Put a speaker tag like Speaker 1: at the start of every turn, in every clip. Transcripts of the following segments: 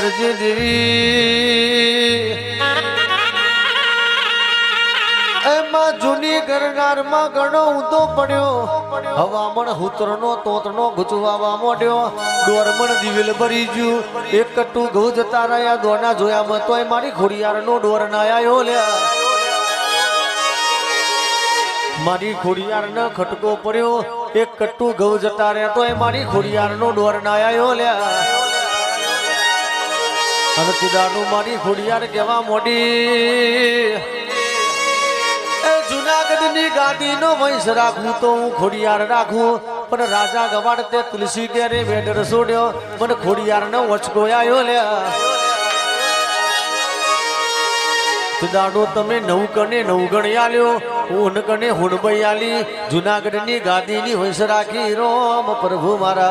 Speaker 1: હોબરજી દેવી એમાં જૂની ગરનારમાં ઘણો ઊંધો પડ્યો. હવામણ હુતરનો તોતનો ગુચવાવા મોડ્યો. ડોરમણ દિવેલ ભરી ગયું એક કટ્ટુ ઘઉં જતા રહ્યા. દોના જોયામાં તોય મારી ખોડિયારનો ડોર ના આયો લ્યા. મારી ખોડિયારનો ખટકો પડ્યો. એક કટ્ટુ ઘઉં જતા રહ્યા તોય મારી ખોડિયારનો ડોર ના આયો લ્યા. અને તુદાનું મારી ખોડિયાર કેવા મોડી? એ જુનાગઢની ગાદીનો વંશ રાખું તો હું ખોડિયાર રાખું. પણ રાજા ગવાડ તે તુલસી ક્યારે વેડર છોડ્યો મને ખોડિયારનો વચકો આવ્યો લ્યા. દાડો તમે નવ કને નવ ગણ આલ્યો. હું કને હુણબઈ આલી. જુનાગઢની ગાદીની વંશ રાખી રોમ પ્રભુ મારા.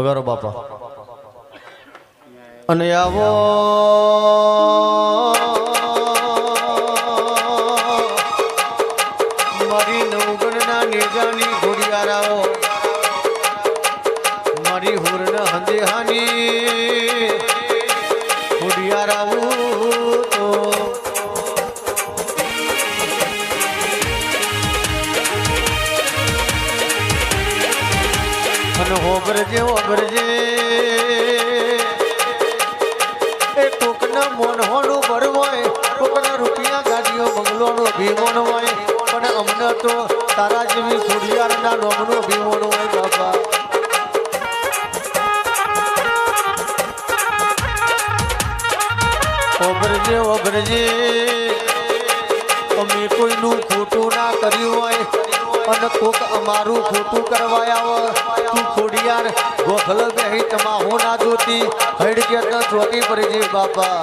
Speaker 1: વગારો બાપા. અને આવો. મારી નવગણના નેજાની ઘોડિયારાઓ મારી હુરના હંદેહાની ઘોડિયારાઓ અને હોબરજે હોબરજે એ કોકના મોનહોનું ભરવાય કોકના રૂપિયા ગાડીઓ, બંગલોનો ભીમોન હોય પણ અમને તો તારા જેવી ખોડિયારના નોમનો ભીમોન હોય બાપા. ઓબરજે ઓબરજે અમે કોઈનું ખોટું ના કર્યું હોય અને કોક અમારું ખોટું કરવાયા હોય તું ખોડિયાર ગોખલ બેહી તમા હું ના જોતી. હૈડ કે ન જોતી પરજી બાપા.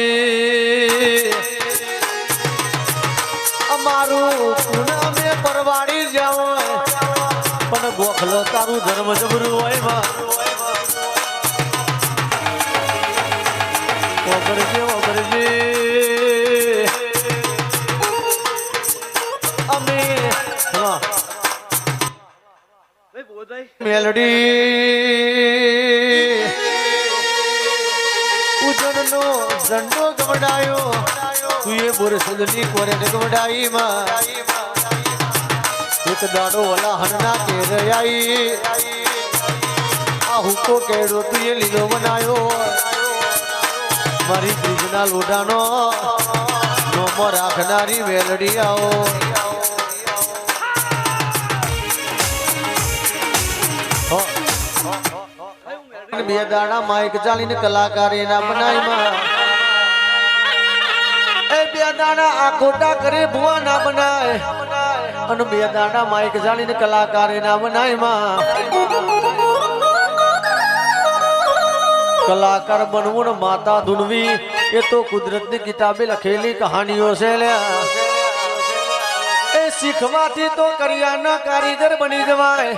Speaker 1: મરી અમારું પૂનમે પરવાડી જાવ પણ ગોખલ તારું ધર્મ જબરું હોય માં ઓગળજે ઓગળજે અમે. મેલડી. ઉજળનો ઝંડો ગવડાયો. તું એ બોરસદની કોરે ગવડાઈ માં. એક દાડો ઓલા હનના કેર આઈ. આ હુકો કેડો તું એ લીલો બનાયો મારી બ્રિજના લોઢાનો નોમો રાખનારી વેલડી આવો. હો. બે દાડા માઇક ચાલીને કલાકાર એના બનાવીમાં એ બે દાડા આ ખોટા કરે, ભુવા ના બનાય. અને બે દાડા માઇક ચાલીને કલાકાર એના બનાયમાં. કલાકાર બનવું ને માતા ધૂનવી, એ તો કુદરતની કિતાબે લખેલી કહાનીઓ છે એ શીખવાથી તો કરિયાના કારીગર બની જવાય.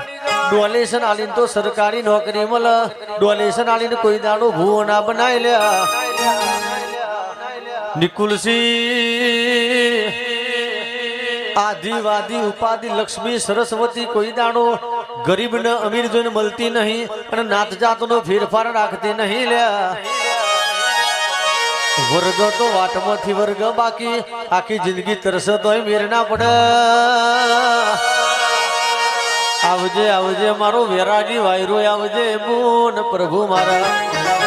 Speaker 1: ડોનેશન આલીને તો સરકારી નોકરી મળે ડોનેશન આલીને કોઈ દાડો ભૂવો ના બનાય લ્યા નિકુલસિંહ, આદિવાદી ઉપાધિ લક્ષ્મી સરસ્વતી કોઈ દાડો ગરીબ ને અમીર જોઈને મળતી નહીં અને નાત જાતનો ફેરફાર રાખતી નહીં લ્યા વર્ગ તો વાટમાંથી વર્ગ બાકી. આખી જિંદગી તરસે તોય મેર ના પડે. આવજે આવજે, મારો વેરાગી વાયરો, આવજે બોન પ્રભુ મારા.